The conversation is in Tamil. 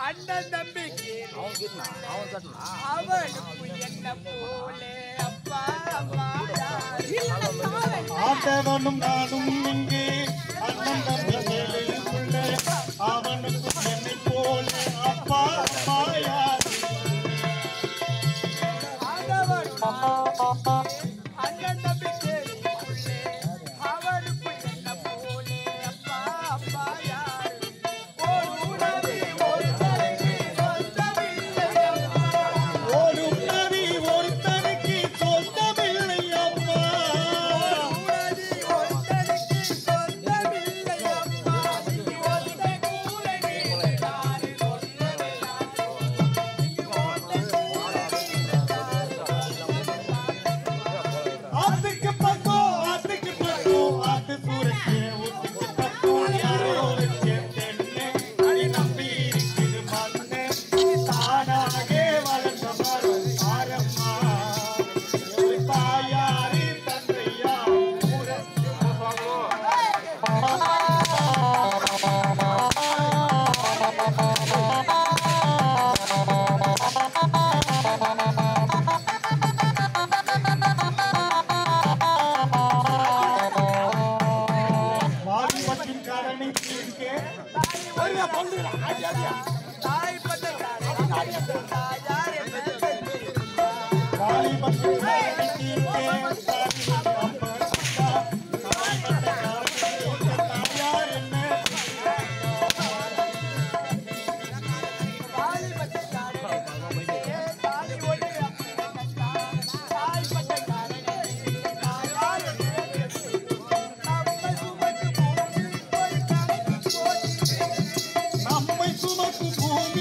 அண்ணன் தம்பிக்கு. அவன் கேட்டா அவன் கட்டணா அவனுக்கு என்ன போலே அப்பா அம்மா ஆட்டவனும் நானும் காளி பத்து 从。